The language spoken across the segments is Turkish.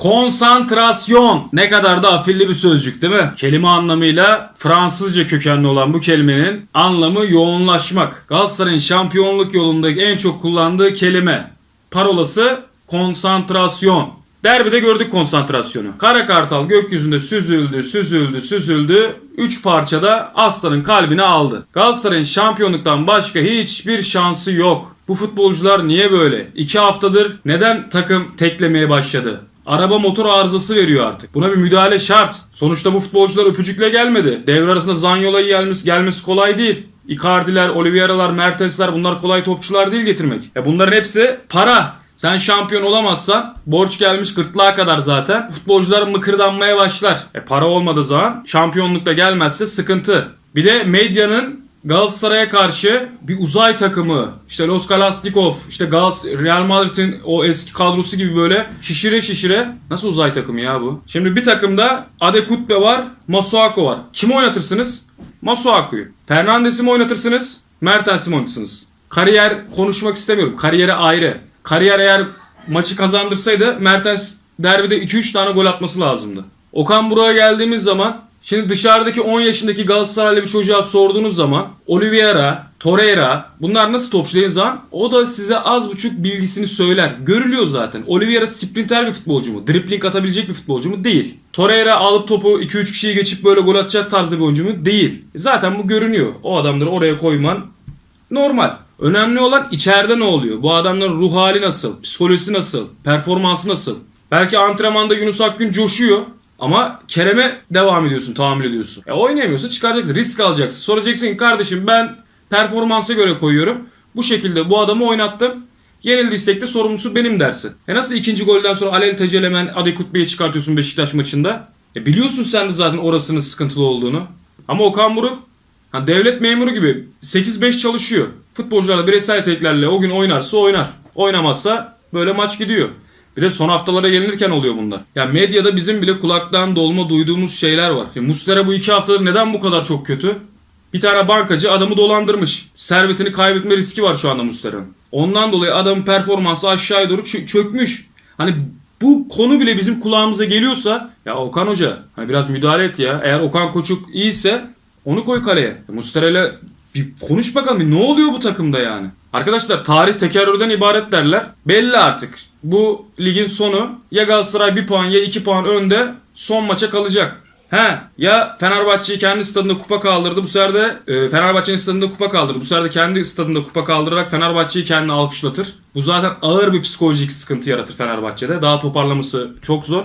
Konsantrasyon. Ne kadar da afilli bir sözcük değil mi? Kelime anlamıyla Fransızca kökenli olan bu kelimenin anlamı yoğunlaşmak. Galatasaray'ın şampiyonluk yolundaki en çok kullandığı kelime. Parolası konsantrasyon. Derbide gördük konsantrasyonu. Kara Kartal gökyüzünde süzüldü, süzüldü, süzüldü. Üç parçada Aslan'ın kalbini aldı. Galatasaray'ın şampiyonluktan başka hiçbir şansı yok. Bu futbolcular niye böyle? İki haftadır neden takım teklemeye başladı? Araba motor arızası veriyor artık. Buna bir müdahale şart. Sonuçta bu futbolcular öpücükle gelmedi. Devre arasında Zanyola'yı gelmesi, gelmesi kolay değil. Icardi'ler, Oliveira'lar, Mertens'ler bunlar kolay topçular değil getirmek. E bunların hepsi para. Sen şampiyon olamazsan borç gelmiş gırtlağa kadar zaten. Futbolcular mıkırdanmaya başlar. E para olmadığı zaman şampiyonlukta gelmezse sıkıntı. Bir de medyanın Galatasaray'a karşı bir uzay takımı, işte Los Galacticos, işte Gals Real Madrid'in o eski kadrosu gibi böyle şişire şişire. Nasıl uzay takımı ya bu? Şimdi bir takımda Adekutbe var, Masuako var. Kimi oynatırsınız? Masuaku'yu. Fernandes'i mi oynatırsınız? Mertens'i mi oynatırsınız? Kariyer konuşmak istemiyorum. Kariyeri ayrı. Kariyer eğer maçı kazandırsaydı Mertens derbide 2-3 tane gol atması lazımdı. Okan Buruk'a geldiğimiz zaman şimdi dışarıdaki 10 yaşındaki Galatasaraylı bir çocuğa sorduğunuz zaman Oliveira, Torreira bunlar nasıl topçu dediğiniz zaman o da size az buçuk bilgisini söyler. Görülüyor zaten. Oliveira sprinter bir futbolcu mu? Dribbling atabilecek bir futbolcu mu? Değil. Torreira alıp topu 2-3 kişiyi geçip böyle gol atacak tarzda bir oyuncu mu? Değil. Zaten bu görünüyor. O adamları oraya koyman normal. Önemli olan içeride ne oluyor? Bu adamların ruh hali nasıl? Psikolojisi nasıl? Performansı nasıl? Belki antrenmanda Yunus Akgün coşuyor. Ama Kerem'e devam ediyorsun, tahammül ediyorsun. E oynayamıyorsa çıkaracaksın, risk alacaksın. Soracaksın kardeşim ben performansa göre koyuyorum. Bu şekilde bu adamı oynattım. Yenildiysek de sorumlusu benim dersin. E nasıl ikinci golden sonra Alel Tecelemen Adekut Bey'i çıkartıyorsun Beşiktaş maçında? E biliyorsun sen de zaten orasının sıkıntılı olduğunu. Ama Okan Buruk ha, devlet memuru gibi 8-5 çalışıyor. Futbolcularla bireysel yeteneklerle o gün oynarsa oynar. Oynamazsa böyle maç gidiyor. Bir de son haftalara gelinirken oluyor bunlar. Yani medyada bizim bile kulaktan dolma duyduğumuz şeyler var. Şimdi Muslera bu iki haftadır neden bu kadar çok kötü? Bir tane bankacı adamı dolandırmış. Servetini kaybetme riski var şu anda Muslera'nın. Ondan dolayı adamın performansı aşağıya doğru çö- çökmüş. Hani bu konu bile bizim kulağımıza geliyorsa ya Okan Hoca hani biraz müdahale et ya. Eğer Okan Koçuk iyiyse onu koy kaleye. Mustera'yla bir konuş bakalım bir ne oluyor bu takımda yani. Arkadaşlar tarih tekerrürden ibaret derler. Belli artık. Bu ligin sonu ya Galatasaray 1 puan ya 2 puan önde son maça kalacak. He ya Fenerbahçe'yi kendi stadında kupa kaldırdı. Bu sefer de e, Fenerbahçe'nin stadında kupa kaldırdı. Bu sefer de kendi stadında kupa kaldırarak Fenerbahçe'yi kendine alkışlatır. Bu zaten ağır bir psikolojik sıkıntı yaratır Fenerbahçe'de. Daha toparlaması çok zor.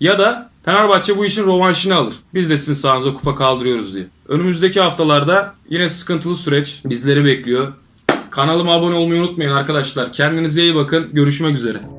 Ya da Fenerbahçe bu işin rovanşını alır. Biz de sizin sahanıza kupa kaldırıyoruz diye. Önümüzdeki haftalarda yine sıkıntılı süreç bizleri bekliyor. Kanalıma abone olmayı unutmayın arkadaşlar. Kendinize iyi bakın. Görüşmek üzere.